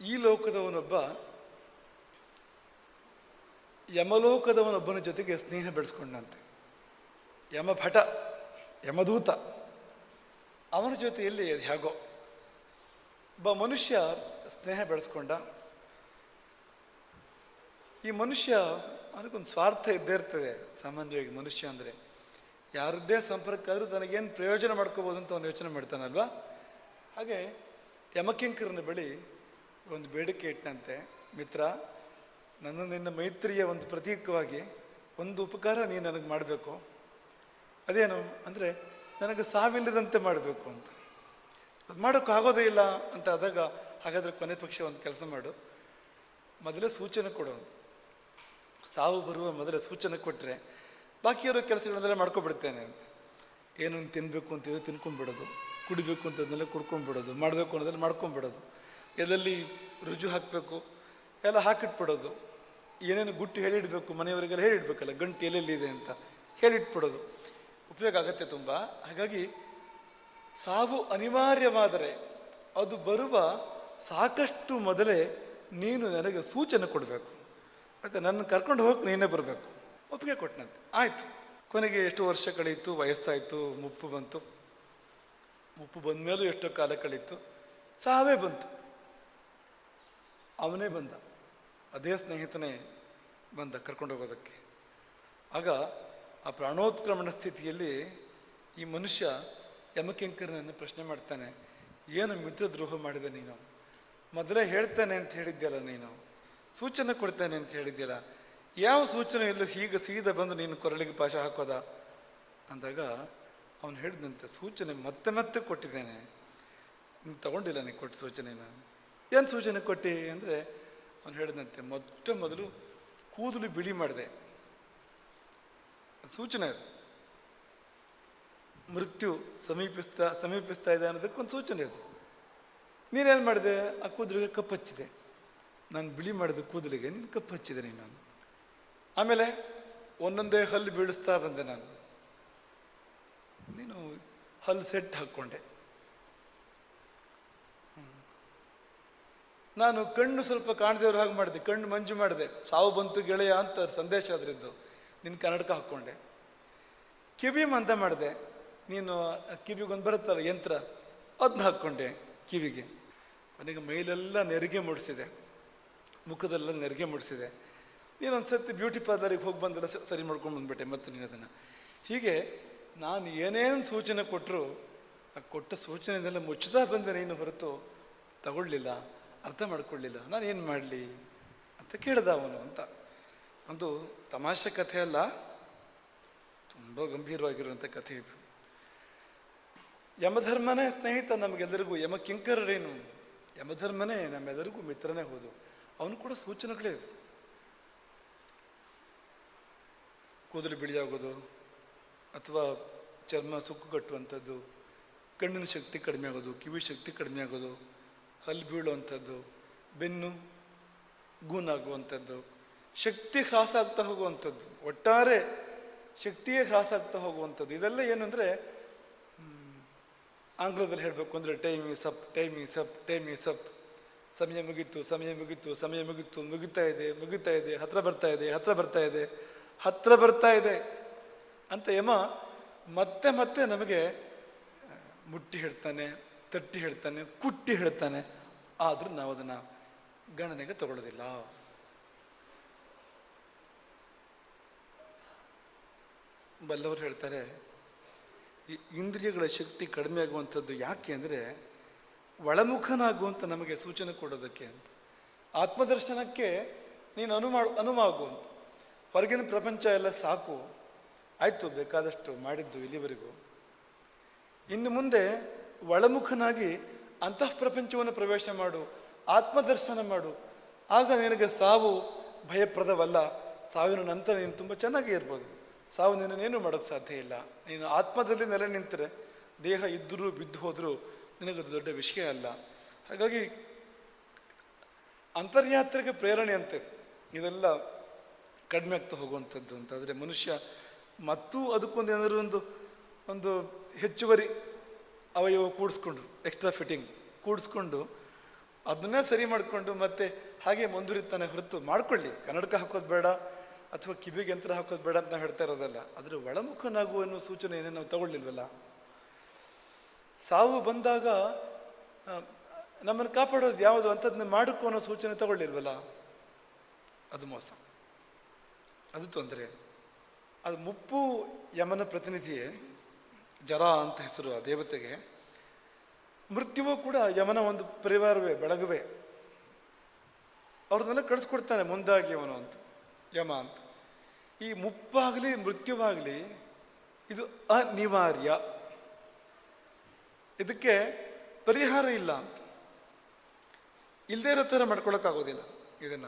ಈ ಲೋಕದವನೊಬ್ಬ, ಯಮಲೋಕದವನೊಬ್ಬನ ಜೊತೆಗೆ ಸ್ನೇಹ ಬೆಳೆಸ್ಕೊಂಡಂತೆ. ಯಮಭಟ ಯಮದೂತ ಅವನ ಜೊತೆಯಲ್ಲಿ ಅದು ಹೇಗೋ. ಒಬ್ಬ ಮನುಷ್ಯ ಸ್ನೇಹ ಬೆಳೆಸ್ಕೊಂಡ. ಈ ಮನುಷ್ಯ ಅವನಿಗೊಂದು ಸ್ವಾರ್ಥ ಇದ್ದೇ ಇರ್ತದೆ, ಸಾಮಾನ್ಯವಾಗಿ ಮನುಷ್ಯ ಅಂದರೆ. ಯಾರದ್ದೇ ಸಂಪರ್ಕ ಆದರೂ ತನಗೇನು ಪ್ರಯೋಜನ ಮಾಡ್ಕೋಬೋದು ಅಂತ ಅವನು ಯೋಚನೆ ಮಾಡ್ತಾನಲ್ವಾ? ಹಾಗೆ ಯಮಕಿಂಕರನ ಬಳಿ ಒಂದು ಬೇಡಿಕೆ ಇಟ್ಟಂತೆ, ಮಿತ್ರ, ನನ್ನ ನಿನ್ನ ಮೈತ್ರಿಯ ಒಂದು ಪ್ರತೀಕವಾಗಿ ಒಂದು ಉಪಕಾರ ನೀನು ನನಗೆ ಮಾಡಬೇಕು. ಅದೇನು ಅಂದರೆ ನನಗೆ ಸಾವಿಲ್ಲದಂತೆ ಮಾಡಬೇಕು ಅಂತ. ಅದು ಮಾಡೋಕ್ಕೆ ಆಗೋದೇ ಇಲ್ಲ ಅಂತ ಆದಾಗ ಹಾಗಾದರೆ ಕೊನೆ ಪಕ್ಷ ಒಂದು ಕೆಲಸ ಮಾಡು. ಮೊದಲೇ ಸೂಚನೆ ಕೊಡು ಅಂತ. ಸಾವು ಬರುವ ಮೊದಲೇ ಸೂಚನೆ ಕೊಟ್ಟರೆ ಬಾಕಿಯವರು ಕೆಲಸಗಳನ್ನೆಲ್ಲ ಮಾಡ್ಕೊಬಿಡ್ತೇನೆ ಅಂತ. ಏನೊಂದು ತಿನ್ನಬೇಕು ಅಂತಿದ್ರೆ ತಿನ್ಕೊಂಡ್ಬಿಡೋದು, ಕುಡಿಬೇಕು ಅಂತದನ್ನೆಲ್ಲ ಕುಡ್ಕೊಂಡ್ಬಿಡೋದು, ಮಾಡಬೇಕು ಅನ್ನೋದೆಲ್ಲ ಮಾಡ್ಕೊಂಡ್ಬಿಡೋದು. ಎಲ್ಲೆಲ್ಲಿ ರುಜು ಹಾಕಬೇಕು? ಎಲ್ಲ ಹಾಕಿಟ್ಬಿಡೋದು. ಏನೇನು ಗುಟ್ಟು ಹೇಳಿಡಬೇಕು? ಮನೆಯವರಿಗೆಲ್ಲ ಹೇಳಿಡ್ಬೇಕಲ್ಲ, ಗಂಟು ಎಲ್ಲೆಲ್ಲಿದೆ ಅಂತ ಹೇಳಿಟ್ಬಿಡೋದು. ಉಪಯೋಗ ಆಗತ್ತೆ ತುಂಬ. ಹಾಗಾಗಿ ಸಾವು ಅನಿವಾರ್ಯವಾದರೆ ಅದು ಬರುವ ಸಾಕಷ್ಟು ಮೊದಲೇ ನೀನು ನನಗೆ ಸೂಚನೆ ಕೊಡಬೇಕು. ಮತ್ತು ನನ್ನ ಕರ್ಕೊಂಡು ಹೋಗಿ ನೀನೇ ಬರಬೇಕು. ಒಪ್ಪಿಗೆ ಕೊಟ್ಟನಂತೆ. ಆಯಿತು. ಕೊನೆಗೆ ಎಷ್ಟು ವರ್ಷ ಕಳೀತು ವಯಸ್ಸಾಯಿತು? ಮುಪ್ಪು ಬಂತು? ಮುಪ್ಪು ಬಂದ ಮೇಲೂ ಎಷ್ಟೋ ಕಾಲ ಕಳೀತು ಸಾವೇ ಬಂತು. ಅವನೇ ಬಂದ. ಅದೇ ಸ್ನೇಹಿತನೇ ಬಂದ ಕರ್ಕೊಂಡು ಹೋಗೋದಕ್ಕೆ. ಆಗ ಆ ಪ್ರಾಣೋತ್ಕ್ರಮಣ ಸ್ಥಿತಿಯಲ್ಲಿ ಈ ಮನುಷ್ಯ ಯಮಕಿಂಕರನನ್ನು ಪ್ರಶ್ನೆ ಮಾಡ್ತಾನೆ, ಏನು ಮಿತ್ರದ್ರೋಹ ಮಾಡಿದೆ ನೀನು? ಮೊದಲೇ ಹೇಳ್ತಾನೆ ಅಂತ ಹೇಳಿದ್ಯಲ್ಲ ನೀನು? ಸೂಚನೆ ಕೊಡ್ತೇನೆ ಅಂತ ಹೇಳಿದ್ಯಲ್ಲ? ಯಾವ ಸೂಚನೆ ಇಲ್ಲ ಹೀಗೆ ಸೀದಾ ಬಂದು ನೀನು ಕೊರಳಿಗೆ ಪಾಶ ಹಾಕೋದ? ಅಂದಾಗ ಅವನು ಹೇಳಿದಂತೆ, ಸೂಚನೆ ಮತ್ತೆ ಮತ್ತೆ ಕೊಟ್ಟಿದ್ದೇನೆ. ನೀನು ತಗೊಂಡಿಲ್ಲ ನೀನು ಕೊಟ್ಟ ಸೂಚನೆನ? ಏನು ಸೂಚನೆ ಕೊಟ್ಟೆ ಅಂದರೆ ಅವನು ಹೇಳಿದಂತೆ, ಮೊಟ್ಟ ಮೊದಲು ಕೂದಲು ಬಿಳಿ ಮಾಡಿದೆ. ಸೂಚನೆ ಅದು. ಮೃತ್ಯು ಸಮೀಪಿಸ್ತಾ ಸಮೀಪಿಸ್ತಾ ಇದೆ ಅನ್ನೋದಕ್ಕೊಂದು ಸೂಚನೆ ಅದು. ನೀನೇನು ಮಾಡಿದೆ? ಆ ಕೂದಲಿಗೆ ಕಪ್ಪು ಹಚ್ಚಿದೆ. ನಾನು ಬಿಳಿ ಮಾಡಿದ ಕೂದಲಿಗೆ ನೀನು ಕಪ್ಪು ಹಚ್ಚಿದೆ ನೀನು ಆಮೇಲೆ ಒಂದೊಂದೇ ಹಲ್ಲು ಬೀಳಿಸ್ತಾ ಬಂದೆ ನಾನು. ನೀನು ಹಲ್ಲು ಸೆಟ್ ಹಾಕ್ಕೊಂಡೆ. ನಾನು ಕಣ್ಣು ಸ್ವಲ್ಪ ಕಾಣದೇವ್ರ ಹಾಗೆ ಮಾಡಿದೆ. ಕಣ್ಣು ಮಂಜು ಮಾಡಿದೆ. ಸಾವು ಬಂತು ಗೆಳೆಯ ಅಂತ ಸಂದೇಶ ಅದರಿದ್ದು ನಿನ್ನ ಕನ್ನಡಕ ಹಾಕ್ಕೊಂಡೆ. ಕಿವಿ ಮಂದ ಮಾಡಿದೆ. ನೀನು ಕಿವಿಗೊಂದು ಬರುತ್ತಲ್ಲ ಯಂತ್ರ ಅದನ್ನ ಹಾಕ್ಕೊಂಡೆ ಕಿವಿಗೆ. ನನಗೆ ಮೈಲೆಲ್ಲ ನೆರಿಗೆ ಮೂಡಿಸಿದೆ. ಮುಖದಲ್ಲ ನೆರಿಗೆ ಮೂಡಿಸಿದೆ. ನೀನೊಂದು ಸರ್ತಿ ಬ್ಯೂಟಿ ಪಾರ್ಲರಿಗೆ ಹೋಗಿ ಬಂದೆಲ್ಲ ಸರಿ ಮಾಡ್ಕೊಂಡು ಬಂದ್ಬಿಟ್ಟೆ ಮತ್ತೆ ನೀನು ಅದನ್ನು. ಹೀಗೆ ನಾನು ಏನೇನು ಸೂಚನೆ ಕೊಟ್ಟರು ಆ ಕೊಟ್ಟ ಸೂಚನೆಯನ್ನೆಲ್ಲ ಮುಚ್ಚುತ್ತಾ ಬಂದೆ ನೀನು ಹೊರತು ತಗೊಳ್ಳಿಲ್ಲ. ಅರ್ಥ ಮಾಡ್ಕೊಳ್ಳಿಲ್ಲ. ನಾನು ಏನು ಮಾಡಲಿ ಅಂತ ಕೇಳ್ದ ಅವನು ಅಂತ. ಒಂದು ತಮಾಷೆ ಕಥೆ ಅಲ್ಲ, ತುಂಬ ಗಂಭೀರವಾಗಿರುವಂಥ ಕಥೆ ಇದು. ಯಮಧರ್ಮನೇ ಸ್ನೇಹಿತ ನಮಗೆಲ್ಲರಿಗೂ, ಯಮ ಕಿಂಕರರೇನು? ಯಮಧರ್ಮನೇ ನಮ್ಮೆಲ್ಲರಿಗೂ ಮಿತ್ರನೇ ಹೋದು. ಅವನು ಕೂಡ ಸೂಚನೆಗಳೇ ಇದು ಕೂದಲು ಬಿಳಿಯಾಗೋದು ಅಥವಾ ಚರ್ಮ ಸುಕ್ಕು ಕಟ್ಟುವಂಥದ್ದು ಕಣ್ಣಿನ ಶಕ್ತಿ ಕಡಿಮೆ ಆಗೋದು, ಕಿವಿ ಶಕ್ತಿ ಕಡಿಮೆ ಆಗೋದು ಹಲ್ಲು ಬೀಳುವಂಥದ್ದು, ಬೆನ್ನು ಗೂನಾಗುವಂಥದ್ದು, ಶಕ್ತಿ ಹ್ರಾಸ ಆಗ್ತಾ ಹೋಗುವಂಥದ್ದು, ಒಟ್ಟಾರೆ ಶಕ್ತಿಯೇ ಹ್ರಾಸ ಆಗ್ತಾ ಹೋಗುವಂಥದ್ದು, ಇದೆಲ್ಲ ಏನಂದರೆ ಆಂಗ್ಲದಲ್ಲಿ ಹೇಳಬೇಕು ಅಂದರೆ ಟೈಮ್ ಸಪ್ ಅಪ್ ಸಪ್ ಈಸ್ ಅಪ್. ಸಮಯ ಮುಗೀತು ಸಮಯ ಮುಗೀತು, ಸಮಯ ಮುಗಿತು, ಮುಗಿತಾ ಇದೆ ಮುಗಿತಾ ಇದೆ, ಹತ್ರ ಬರ್ತಾ ಇದೆ, ಹತ್ರ ಬರ್ತಾ ಇದೆ, ಹತ್ರ ಬರ್ತಾ ಇದೆ ಅಂತ ಯಮ ಮತ್ತೆ ಮತ್ತೆ ನಮಗೆ ಮುಟ್ಟಿ ಹೇಳ್ತಾನೆ. ತಟ್ಟಿ ಹೇಳ್ತಾನೆ, ಕುಟ್ಟಿ ಹೇಳ್ತಾನೆ. ಆದರೂ ನಾವು ಅದನ್ನು ಗಣನೆಗೆ ತಗೊಳ್ಳೋದಿಲ್ಲ. ಬಲ್ಲವರು ಹೇಳ್ತಾರೆ, ಈ ಇಂದ್ರಿಯಗಳ ಶಕ್ತಿ ಕಡಿಮೆ ಆಗುವಂಥದ್ದು ಯಾಕೆ ಅಂದರೆ, ಒಳಮುಖನಾಗುವಂತ ನಮಗೆ ಸೂಚನೆ ಕೊಡೋದಕ್ಕೆ ಅಂತ. ಆತ್ಮದರ್ಶನಕ್ಕೆ ನೀನು ಅನು ಮಾಡು ಅನುವಾಗು ಅಂತ. ಹೊರಗಿನ ಪ್ರಪಂಚ ಎಲ್ಲ ಸಾಕು. ಆಯಿತು, ಬೇಕಾದಷ್ಟು ಮಾಡಿದ್ದು ಇಲ್ಲಿವರೆಗೂ. ಇನ್ನು ಮುಂದೆ ಒಳಮುಖನಾಗಿ ಅಂತಃ ಪ್ರಪಂಚವನ್ನು ಪ್ರವೇಶ ಮಾಡು, ಆತ್ಮದರ್ಶನ ಮಾಡು. ಆಗ ನಿನಗೆ ಸಾವು ಭಯಪ್ರದವಲ್ಲ. ಸಾವಿನ ನಂತರ ನೀನು ತುಂಬ ಚೆನ್ನಾಗಿ ಇರ್ಬೋದು. ಸಾವು ನಿನ್ನನ್ನೇನು ಮಾಡೋಕ್ಕೆ ಸಾಧ್ಯ ಇಲ್ಲ. ನೀನು ಆತ್ಮದಲ್ಲಿ ನೆಲೆ ನಿಂತರೆ, ದೇಹ ಇದ್ದರೂ ಬಿದ್ದು ಹೋದರೂ ನಿನಗದು ದೊಡ್ಡ ವಿಷಯ ಅಲ್ಲ. ಹಾಗಾಗಿ ಅಂತರ್ಯಾತ್ರೆಗೆ ಪ್ರೇರಣೆ ಅಂತೆ ಇದೆಲ್ಲ ಕಡಿಮೆ ಆಗ್ತಾ ಹೋಗುವಂಥದ್ದು ಅಂತ. ಆದರೆ ಮನುಷ್ಯ ಮತ್ತೂ ಅದಕ್ಕೊಂದು ಏನಾದರೂ ಒಂದು ಒಂದು ಹೆಚ್ಚುವರಿ ಅವಯವ ಕೂಡಿಸ್ಕೊಂಡ್ರು ಎಕ್ಸ್ಟ್ರಾ ಫಿಟ್ಟಿಂಗ್ ಕೂಡಿಸ್ಕೊಂಡು ಅದನ್ನೇ ಸರಿ ಮಾಡಿಕೊಂಡು ಮತ್ತೆ ಹಾಗೆ ಮುಂದುವರಿತಾನೆ ಹೊರತು ಮಾಡ್ಕೊಳ್ಳಿ. ಕನ್ನಡಕ ಹಾಕೋದು ಬೇಡ ಅಥವಾ ಕಿವಿಗೆ ಯಂತ್ರ ಹಾಕೋದು ಬೇಡ ಅಂತ ಹೇಳ್ತಾ ಇರೋದಲ್ಲ. ಅದರ ಒಳಮುಖನಾಗುವ ಅನ್ನೋ ಸೂಚನೆಯನ್ನು ನಾವು ತಗೊಳ್ಳಿಲ್ವಲ್ಲ? ಸಾವು ಬಂದಾಗ ನಮ್ಮನ್ನು ಕಾಪಾಡೋದು ಯಾವುದು ಅಂಥದ್ದನ್ನ ಮಾಡಕ್ಕೂ ಅನ್ನೋ ಸೂಚನೆ ತಗೊಳ್ಳಿಲ್ವಲ್ಲ? ಅದು ಮೋಸ. ಅದು ತೊಂದರೆ. ಅದು ಮುಪ್ಪು ಯಮನ ಪ್ರತಿನಿಧಿಯೇ ಜರ ಅಂತ ಹೆಸರು ಆ ದೇವತೆಗೆ, ಮೃತ್ಯುವು ಕೂಡ ಯಮನ ಒಂದು ಪರಿವಾರವೇ, ಬೆಳಗುವೆ. ಅವ್ರನ್ನೆಲ್ಲ ಕಳಿಸ್ಕೊಡ್ತಾನೆ, ಮುಂದಾಗಿ ಅವನು ಅಂತ, ಯಮ ಅಂತ. ಈ ಮುಪ್ಪಾಗಲಿ, ಮೃತ್ಯುವಾಗಲಿ, ಇದು ಅನಿವಾರ್ಯ. ಇದಕ್ಕೆ ಪರಿಹಾರ ಇಲ್ಲ ಅಂತ. ಇಲ್ಲದೇ ಇರೋ ಥರ ಮಾಡ್ಕೊಳಕ್ಕಾಗೋದಿಲ್ಲ ಇದನ್ನ.